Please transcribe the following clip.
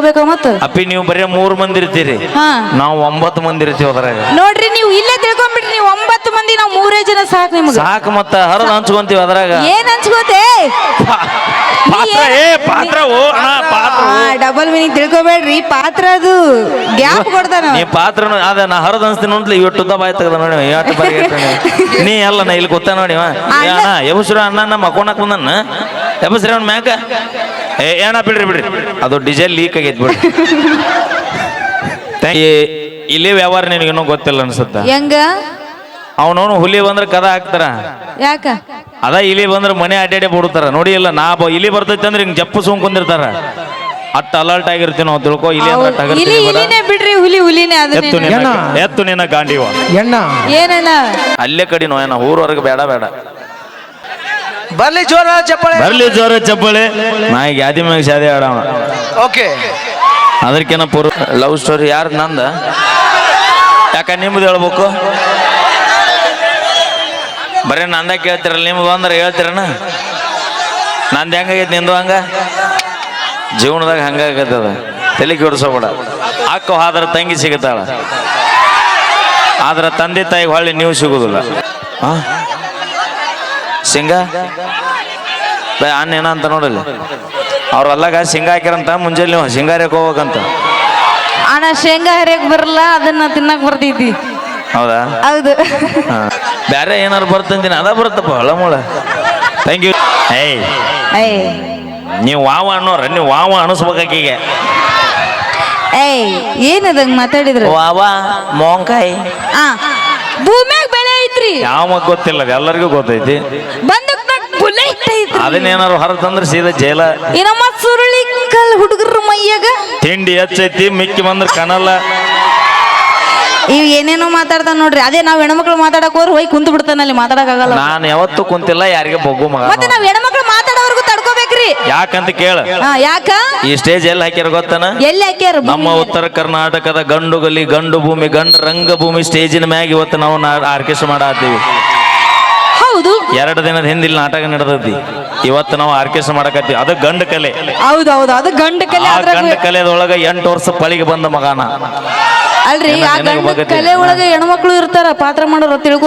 ಮತ್ತ? ಅಪ್ಪಿ ನೀವು ಬರೀ ಮೂರ್ ಮಂದಿ ಇರ್ತೀರಿ. ಹಾ. ನಾವು ಒಂಬತ್ತು ಮಂದಿ ಇರ್ತೀವಿ ಅದ್ರಾಗ. ನೋಡ್ರಿ ನೀವು ಇಲ್ಲೇ ತಿಳ್ಕೊಂಡ್ಬಿಟ್ರಿ ನೀವು ಒಂಬತ್ತು ಮಂದಿ ನಾವು ಮೂರೇ ಜನ ಸಾಕು ನಿಮ್ಗೆ. ಸಾಕು ಮತ್ತ ಹರಿದು ಹಂಚ್ಕೊಂತೀವಿ ಅದ್ರಾಗ. ಏನ್ ಹಂಚ್ಕೋತೆ ಪಾತ್ರ ಏ ಪಾತ್ರ ಓ ಅಣ್ಣ ಪಾತ್ರ. ಡಬಲ್ ಮೀನಿಂಗ್ ತಿಳ್ಕೊಬೇಡ್ರಿ ಪಾತ್ರ ಅದು. ಗ್ಯಾಪ್ ಕೊಡ್ತಾನ. ನೀ ಪಾತ್ರ ಅದ ನಾ ಹರಿದು ಅನ್ಸ್ತೀನಿ ನೋಡ್ಲಿ ಇವತ್ತು ಉದ್ದ ಬಾಯ್ ತೆಗ್ದ ನೋಡಿ ಇವತ್ತು ಬಾರಿ ನೀ ಅಲ್ಲ ನಾ ಇಲ್ಲಿ ಗೊತ್ತ ನೋಡಿ ಅಣ್ಣ ಯಮಶ್ರೀ ಅಣ್ಣ ನಮ್ಮ ಮಕ್ಕೊಂಡಕ್ ಬಂದನ್ನ ಎಬಸ್ರಿ ಅವ್ನ ಮ್ಯಾಕ ಏ ಏಣ ಬಿಡ್ರಿ ಬಿಡ್ರಿ. ಅದು ಡಿಸೈಲ್ ಲೀಕ್ ಆಗೈತೆ ಬಿಡ್ರಿ. ಈ- ಇಲ್ಲಿ ವ್ಯವಹಾರ ನಿನಗೆ ಇನ್ನೂ ಗೊತ್ತಿಲ್ಲ ಅನ್ಸುತ್ತ? ಹೆಂಗ? ಅವನವನು ಹುಲಿ ಬಂದ್ರೆ ಕದ ಹಾಕ್ತಾರ. ಯಾಕ? ಅದ ಇಲಿ ಬಂದ್ರೆ ಮನೆ ಅಡ್ಡಾಡಿ ಬಿಡ್ತಾರ. ನೋಡಿ ಇಲ್ಲ ನಾ ಬ- ಇಲಿ ಬರ್ತೈತಿ ಅಂದ್ರೆ ಹಿಂಗ್ ಜಪ್ಪು ಸುಮ್ ಕುಂದಿರ್ತಾರ. ಅಟ್ ಅಲರ್ಟ್ ಆಗಿರ್ತೀನಿ ನಾವು ತಿಳ್ಕೊ ಇಲಿ ಅಂದ್ರೆ ಹೌದ್. ಟಗರ್ ಇಲಿ ತಿನ್ಬೇಡ. ಇಲಿನೇ ಬಿಡ್ರಿ ಹುಲಿ ಹುಲಿನೇ ಎತ್ತು ಅದನ್ನೇ ನಿನ್ನ ಏನ? ಎತ್ತು ನಿನ್ನ ಗಾಂಡಿವ. ಎಣ್ಣ ಅಲ್ಲೇ ಕಡಿ ನೋಯನ ಊರವರೆಗೆ ಬೇಡ ಬೇಡ. ಬರ್ಲಿ ಜೋರ ಚಪ್ಪಳೆ. ಬರ್ಲಿ ಜೋರ ಚಪ್ಪಳೆ. ನಾ ಈಗ ಯಾದಿ ಮ್ಯಾಗ ಶಾದಿ ಆಡವ ಓಕೆ. ಅದಕ್ಕೇನ ಪೂರ್ ಲವ್ ಸ್ಟೋರಿ ಯಾರು ನಂದ? ಯಾಕ ನಿಮ್ದು ಹೇಳ್ಬೇಕು? ಬರೀ ನಂದ ಕೇಳ್ತಿರಲ್ಲ ನಿಮ್ದು ಅಂದ್ರೆ ಹೇಳ್ತೀರಣ ನಂದು ಹೆಂಗಾಗೈತಿ ನಿಂದು ಹಂಗ? ಜೀವನದಾಗ ಹಂಗಾಗತ್ತದ ತಲೆ ಕೆಡಿಸೋಬೇಡ. ಅಕ್ಕ ಆದ್ರ ತಂಗಿ ಸಿಗುತ್ತಾಳ. ಆದ್ರ ತಂದೆ ತಾಯಿಗೆ ಹೊಳ್ಳಿ ನೀವು ಸಿಗುದಿಲ್ಲ. ಆ? ಸಿಂಗ? ಅನ್ನೇನ ಅನ್ನ ಏನಂತ ನೋಡಲಿ ಅವ್ರ ಅಲ್ಲಾಗ ಶೇಂಗಾ ಹಾಕಿರಂತ ಮುಂಜಾನೆ ನೀವು ಶೇಂಗಾರ್ಯಕ್ಕೆ ಹೋಗ್ಬೇಕಂತ. ಅಣ್ಣ ಶೇಂಗಾ ಹರಿಯಕ್ ಬರಲ್ಲ ಅದನ್ನ ತಿನ್ನಕ್ ಬರ್ತೈತಿ ಹೌದಾ? ಹೌದು. ಬೇರೆ ಏನಾರು ಬರ್ತಂತೀನಿ ಅದ ಬರುತ್ತಪ್ಪ ಹೊಳಮೂಳ ಥ್ಯಾಂಕ್ ಯು ಏಯ್ ಏಯ್. ನೀವು ವಾವ ಅನ್ನೋರ ನೀವು ವಾವ ಅನಿಸ್ಬೇಕಾಕೀಗ ಏಯ್ ಏನದಂಗ ಮಾತಾಡಿದ್ರು? ವಾವ ಮೋಂಕಾಯಿ. ಆ ಭೂಮ್ಯಾಗ ಬೆಳೆ ಐತ್ರಿ? ಯಾವ ಗೊತ್ತಿಲ್ಲ ಎಲ್ಲರಿಗೂ ಗೊತ್ತೈತಿ. ಬಂದಕ್ನಾಗ ಬುಲೆಟ್ ಐತ್ರಿ. ಅದನ್ನೇನಾರು ಹೊರ ತಂದ್ರೆ ಸೀದಾ ಜೈಲ. ಏನಮ್ಮ ಸುರುಳಿ ಕಲ್ ಹುಡುಗರ ಮೈಯಾಗ? ತಿಂಡಿ ಹೆಚ್ಚೈತಿ ಮಿಕ್ಕಿ ಬಂದ್ರೆ ಕಣಲ್ಲ. ಇವ್ ಏನೇನೋ ಮಾತಾಡ್ತಾನ ನೋಡ್ರಿ. ಅದೇ ನಾವ್ ಹೆಣ್ಮಕ್ಳು ಮಾತಾಡಕ್ ಹೋದ್ರೆ ಹೋಗಿ ಕುಂತು ಬಿಡ್ತಾನಲ್ಲಿ ಮಾತಾಡಕ್ ಆಗಲ್ಲ. ನಾನು ಯಾವತ್ತೂ ಕುಂತಿಲ್ಲ ಯಾರಿಗೆ ಬಗ್ಗು ಮಗ ಮತ್ತೆ ನಾವ್ ಹೆಣ್ಮಕ್ಳು ಮಾತಾಡ ಯಾಕಂತ ಕೇಳ. ಹಾ ಯಾಕ? ಈ ಸ್ಟೇಜ್ ಎಲ್ಲಿ ಹಾಕ್ಯಾರ ಗೊತ್ತನ? ಎಲ್ಲಿ ಹಾಕ್ಯಾರ ನಮ್ಮ ಉತ್ತರ ಕರ್ನಾಟಕದ ಗಂಡುಗಲಿ ಗಂಡು ಭೂಮಿ ಗಂಡು ರಂಗಭೂಮಿ ಸ್ಟೇಜಿನ ಮ್ಯಾಗ ಇವತ್ತು ನಾವು ಆರ್ಕೆಸ್ಟ್ರಾ ಮಾಡತ್ತೀವಿ. ಹೌದು. ಎರಡು ದಿನದ ಹಿಂದಿಲ್ ನಾಟಕ ನಡೆದೈತಿ ಇವತ್ತು ನಾವು ಆರ್ಕೆಸ್ಟ್ರಾ ಮಾಡಕತ್ತೀವಿ. ಅದು ಗಂಡು ಕಲೆ. ಹೌದು ಹೌದು ಅದು ಗಂಡ ಕಲೆ ಆ ಅದ್ರಾಗ ಗಂಡು ಕಲೆದೊಳಗ ಎಂಟು ವರ್ಷ ಪಳಿಗೆ ಬಂದ ಮಗಾನ. ಅಲ್ರಿ ಆ ಗಂಡ? ಕಲೆ ಒಳಗೆ ಹೆಣ್ಮಕ್ಳು ಇರ್ತಾರ ಪಾತ್ರ ಮಾಡೋರು ತಿಳ್ಕೊ